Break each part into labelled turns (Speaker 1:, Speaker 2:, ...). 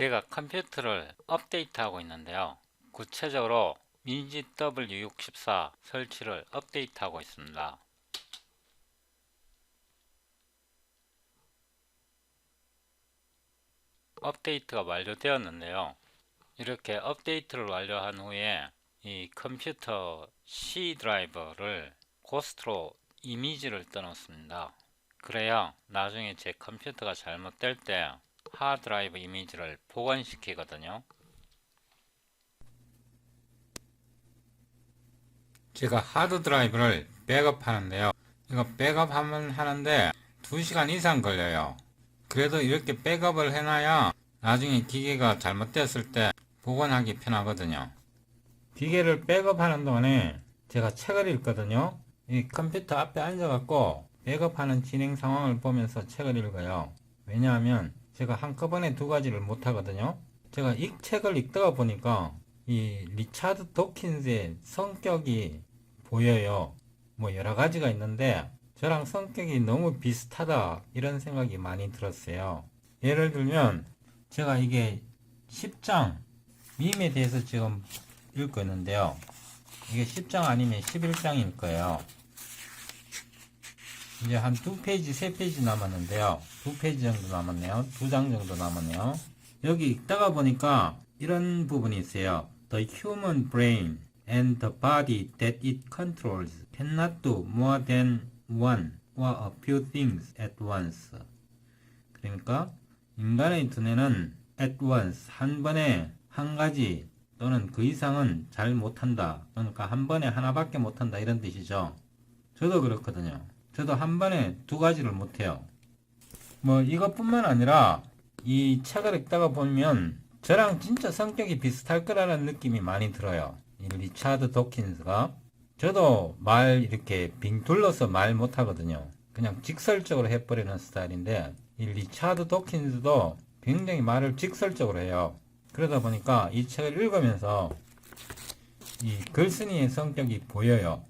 Speaker 1: 제가 컴퓨터를 업데이트하고 있는데요. 구체적으로 민지 W64 설치를 업데이트하고 있습니다. 업데이트가 완료되었는데요. 이렇게 업데이트를 완료한 후에 이 컴퓨터 C 드라이버를 고스트로 이미지를 떠놓습니다. 그래야 나중에 제 컴퓨터가 잘못될 때 하드드라이브 이미지를 보관시키거든요. 제가 하드드라이브를 백업하는데요. 이거 백업하면 하는데 2시간 이상 걸려요. 그래도 이렇게 백업을 해놔야 나중에 기계가 잘못되었을 때 보관하기 편하거든요. 기계를 백업하는 동안에 제가 책을 읽거든요. 이 컴퓨터 앞에 앉아갖고 백업하는 진행 상황을 보면서 책을 읽어요. 왜냐하면 제가 한꺼번에 두 가지를 못 하거든요. 제가 이 책을 읽다가 보니까 이 리차드 도킨스의 성격이 보여요. 뭐 여러 가지가 있는데 저랑 성격이 너무 비슷하다 이런 생각이 많이 들었어요. 예를 들면 제가 이게 10장 밈에 대해서 지금 읽고 있는데요. 이게 10장 아니면 11장일 거예요. 이제 한 두 페이지, 세 페이지 남았는데요. 두 페이지 정도 남았네요. 두 장 정도 남았네요. 여기 읽다가 보니까 이런 부분이 있어요. The human brain and the body that it controls cannot do more than one or a few things at once. 그러니까 인간의 두뇌는 at once 한 번에 한 가지 또는 그 이상은 잘 못한다. 그러니까 한 번에 하나밖에 못한다 이런 뜻이죠. 저도 그렇거든요. 저도 한 번에 두 가지를 못해요. 뭐 이것뿐만 아니라 이 책을 읽다가 보면 저랑 진짜 성격이 비슷할 거라는 느낌이 많이 들어요. 이 리차드 도킨스가 저도 말 이렇게 빙 둘러서 말 못하거든요. 그냥 직설적으로 해버리는 스타일인데 이 리차드 도킨스도 굉장히 말을 직설적으로 해요. 그러다 보니까 이 책을 읽으면서 이 글쓴이의 성격이 보여요.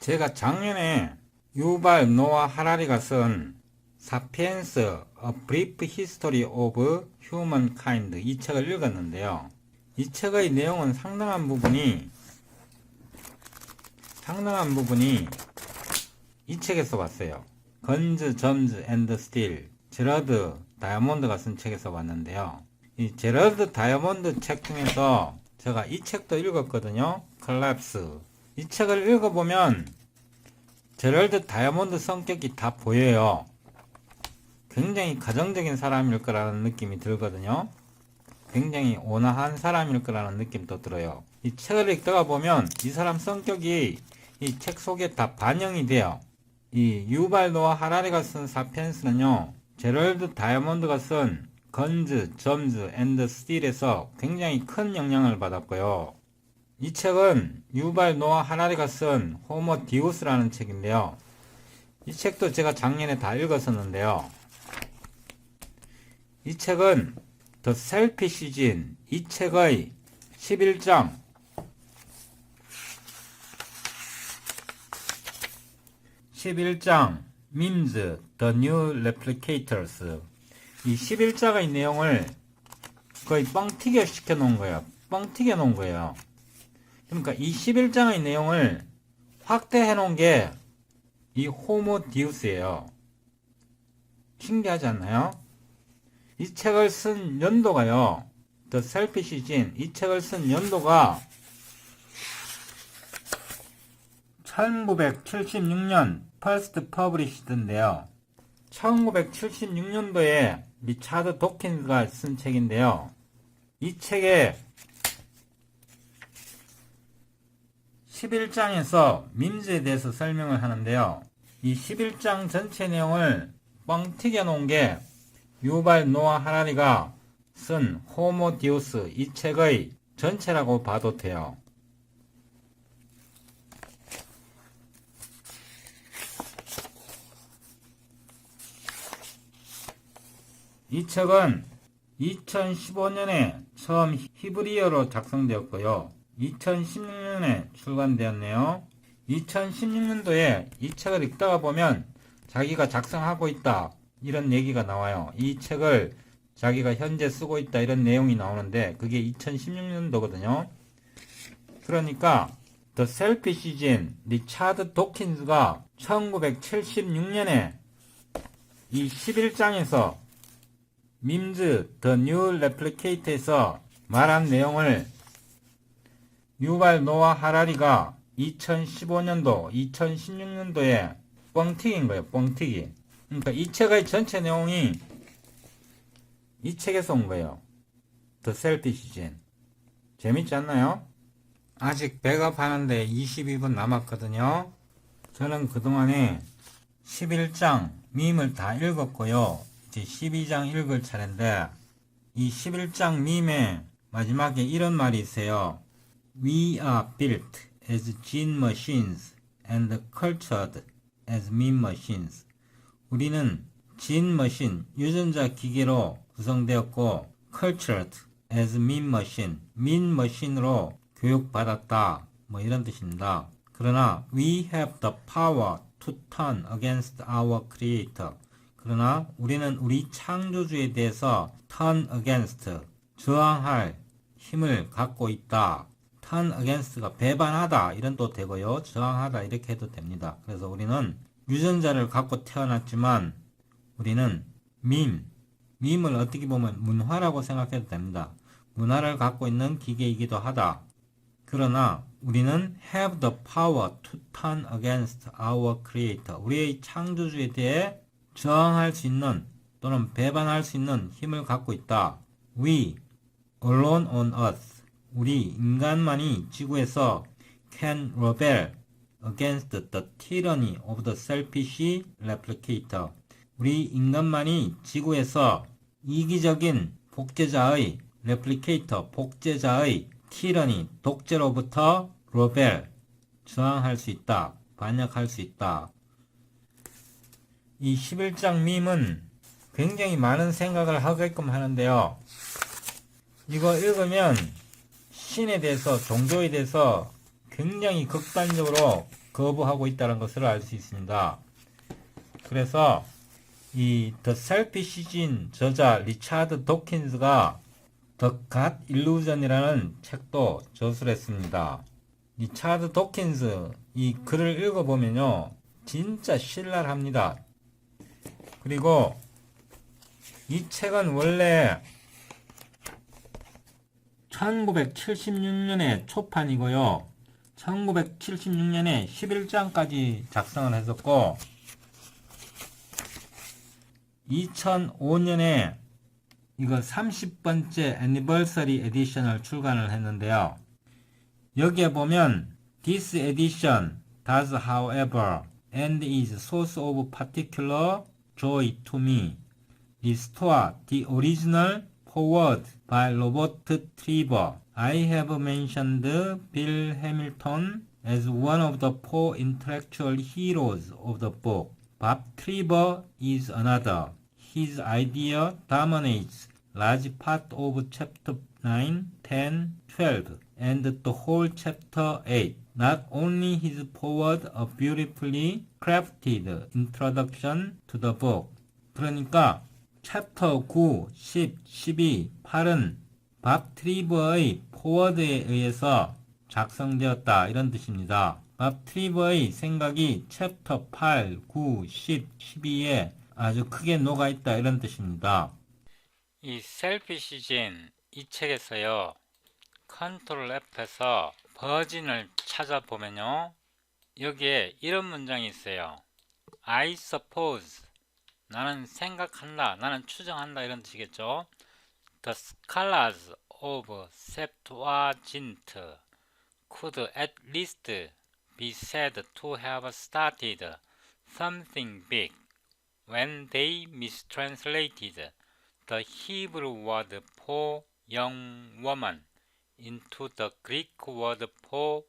Speaker 1: 제가 작년에 유발 노아 하라리가 쓴 사피엔스 A Brief History of Humankind 이 책을 읽었는데요. 이 책의 내용은 상당한 부분이 상당한 부분이 이 책에서 왔어요. 건즈, 점즈, 앤드 스틸, 제러드 다이아몬드가 쓴 책에서 왔는데요. 이 제러드 다이아몬드 책 중에서 제가 이 책도 읽었거든요. 컬랩스. 이 책을 읽어보면 제럴드 다이아몬드 성격이 다 보여요. 굉장히 가정적인 사람일 거라는 느낌이 들거든요. 굉장히 온화한 사람일 거라는 느낌도 들어요. 이 책을 읽다가 보면 이 사람 성격이 이 책 속에 다 반영이 돼요. 이 유발 노아 하라리가 쓴 사피엔스는요, 제럴드 다이아몬드가 쓴 건즈, 점즈, 앤드 스틸에서 굉장히 큰 영향을 받았고요. 이 책은 유발 노아 하라리가 쓴 호모 디우스라는 책인데요. 이 책도 제가 작년에 다 읽었었는데요. 이 책은 더 셀피시진 이 책의 11장 11장 밈즈 The New Replicators 이 11장의 내용을 거의 뻥튀기 시켜 놓은 거예요. 뻥튀겨 놓은 거예요. 그러니까 이 11장의 내용을 확대해 놓은 게 이 호모 디우스예요. 신기하지 않나요? 이 책을 쓴 연도가요. The Selfish Gene 이 책을 쓴 연도가 1976년 퍼스트 퍼블리시드인데요. 1976년도에 리차드 도킨스가 쓴 책인데요. 이 책에 11장에서 민즈에 대해서 설명을 하는데요. 이 11장 전체 내용을 뻥 튀겨 놓은 게 유발 노아 하라리가 쓴 호모 디우스 이 책의 전체라고 봐도 돼요. 이 책은 2015년에 처음 히브리어로 작성되었고요. 2016년에 출간되었네요. 2016년도에 이 책을 읽다가 보면 자기가 작성하고 있다. 이런 얘기가 나와요. 이 책을 자기가 현재 쓰고 있다 이런 내용이 나오는데 그게 2016년도거든요. 그러니까 The Selfish Gene 리차드 도킨즈가 1976년에 이 11장에서 밈즈 The New Replicate에서 말한 내용을 유발 노아 하라리가 2015년도, 2016년도에 뻥튀기인 거예요. 뻥튀기. 그러니까 이 책의 전체 내용이 이 책에서 온 거예요. The Selfish Gene. 재밌지 않나요? 아직 백업하는데 22분 남았거든요. 저는 그동안에 11장 밈을 다 읽었고요. 이제 12장 읽을 차례인데 이 11장 밈의 마지막에 이런 말이 있어요. We are built as gene machines and cultured as meme machines. 우리는 진 머신, 유전자 기계로 구성되었고 cultured as meme machine, 민 머신으로 교육받았다. 뭐 이런 뜻입니다. 그러나 we have the power to turn against our creator. 그러나 우리는 우리 창조주에 대해서 turn against 저항할 힘을 갖고 있다. Turn against가 배반하다 이런 또 되고요. 저항하다 이렇게 해도 됩니다. 그래서 우리는 유전자를 갖고 태어났지만 우리는 밈, 밈을 어떻게 보면 문화라고 생각해도 됩니다. 문화를 갖고 있는 기계이기도 하다. 그러나 우리는 have the power to turn against our creator. 우리의 창조주에 대해 저항할 수 있는 또는 배반할 수 있는 힘을 갖고 있다. We, alone on earth. 우리 인간만이 지구에서 can rebel against the tyranny of the selfish replicator. 우리 인간만이 지구에서 이기적인 복제자의 레플리케이터, 복제자의 티러니, 독재로부터 로벨, 저항할 수 있다, 반역할 수 있다. 이 11장 밈은 굉장히 많은 생각을 하게끔 하는데요. 이거 읽으면 신에 대해서, 종교에 대해서 굉장히 극단적으로 거부하고 있다는 것을 알 수 있습니다. 그래서 이 The Selfish Gene 저자 리차드 도킨스가 The God Illusion이라는 책도 저술했습니다. 이 차드 도킨스 이 글을 읽어보면요 진짜 신랄합니다. 그리고 이 책은 원래 1976년에 초판이고요. 1976년에 11장까지 작성을 했었고 2005년에 이거 30번째 애니버서리 에디션을 출간을 했는데요. 여기에 보면 This edition does however and is source of particular joy to me restore the original forward by Robert Trevor. I have mentioned Bill Hamilton as one of the four intellectual heroes of the book. Bob Trevor is another. His idea dominates large part of chapter 9, 10, 12, and the whole chapter 8. Not only his forward a beautifully crafted introduction to the book. 그러니까 챕터 9, 10, 12, 8은 밥 트리버의 포워드에 의해서 작성되었다 이런 뜻입니다. 밥 트리버의 생각이 챕터 8, 9, 10, 12에 아주 크게 녹아있다 이런 뜻입니다. 이 셀피시진 이 책에서요. 컨트롤 F에서 버진을 찾아보면요. 여기에 이런 문장이 있어요. I suppose 나는 생각한다, 나는 추정한다 이런 뜻이겠죠. The scholars of Septuagint could at least be said to have started something big when they mistranslated the Hebrew word for young woman into the Greek word for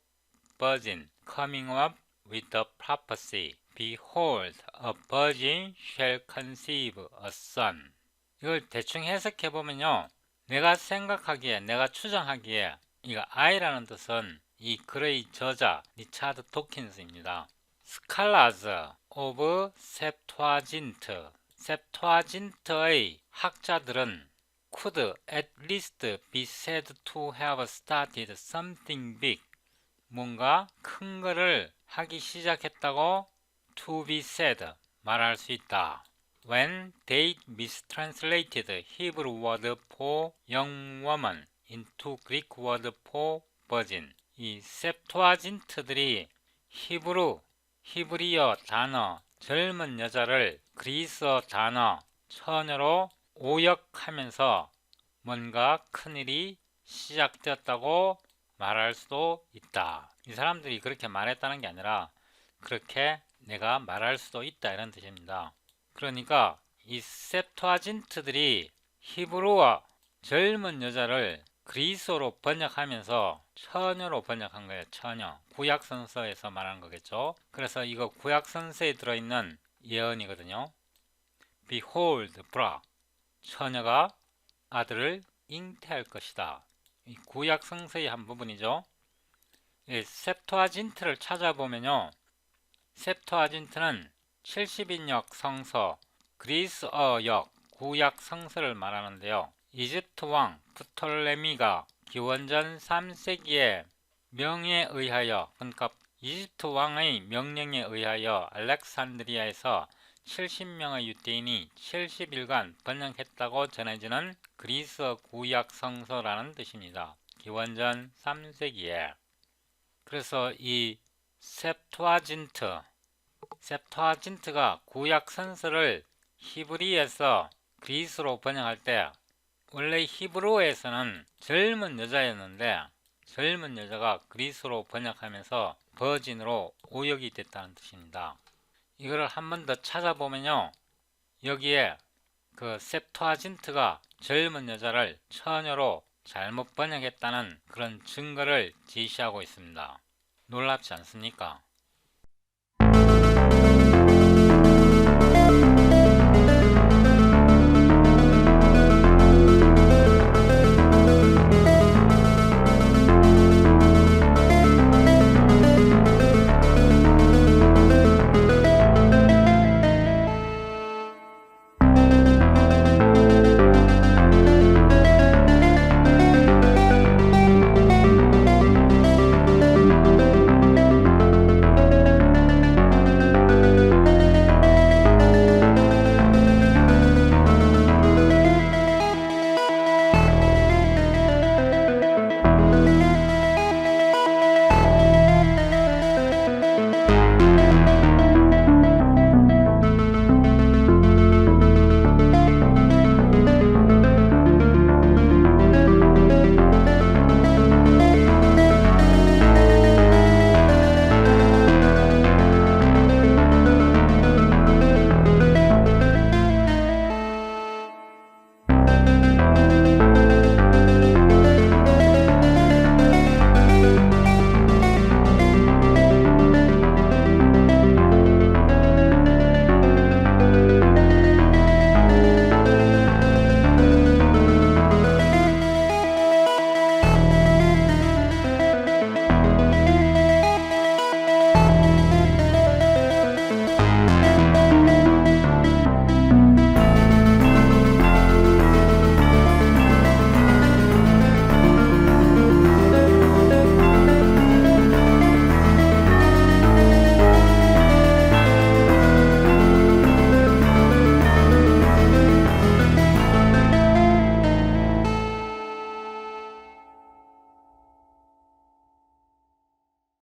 Speaker 1: virgin, coming up with the prophecy, Behold, a virgin shall conceive a son. 이걸 대충 해석해 보면요. 내가 생각하기에, 내가 추정하기에, 이거 I라는 뜻은 이 글의 저자 리차드 도킨스입니다. Scholars of Septuagint, 셉투아진트의 학자들은 could at least be said to have started something big. 뭔가 큰 거를 하기 시작했다고 to be said 말할 수 있다. When they mistranslated Hebrew word for young woman into Greek word for virgin. 이 셉토아진트들이 히브루, 히브리어 단어 젊은 여자를 그리스어 단어 처녀로 오역하면서 뭔가 큰일이 시작되었다고 말할 수도 있다. 이 사람들이 그렇게 말했다는 게 아니라 그렇게 내가 말할 수도 있다 이런 뜻입니다. 그러니까 이 셉토아진트들이 히브리어 젊은 여자를 그리스어로 번역하면서 처녀로 번역한 거예요. 처녀. 구약 선서에서 말하는 거겠죠. 그래서 이거 구약 선서에 들어있는 예언이거든요. Behold, bra. 처녀가 아들을 잉태할 것이다. 이 구약 성서의 한 부분이죠. 이 셉토아진트를 찾아보면요. 셉토아진트는 70인역 성서, 그리스어역, 구약 성서를 말하는데요. 이집트 왕 프톨레미가 기원전 3세기에 명에 의하여 그러니까 이집트 왕의 명령에 의하여 알렉산드리아에서 70명의 유대인이 70일간 번역했다고 전해지는 그리스 구약 성서라는 뜻입니다. 기원전 3세기에 그래서 이 셉토아진트 셉토아진트가 구약 선서를 히브리에서 그리스로 번역할 때 원래 히브리어에서는 젊은 여자였는데 젊은 여자가 그리스로 번역하면서 버진으로 오역이 됐다는 뜻입니다. 이거를 한 번 더 찾아보면요. 여기에 그 셉토아진트가 젊은 여자를 처녀로 잘못 번역했다는 그런 증거를 제시하고 있습니다. 놀랍지 않습니까?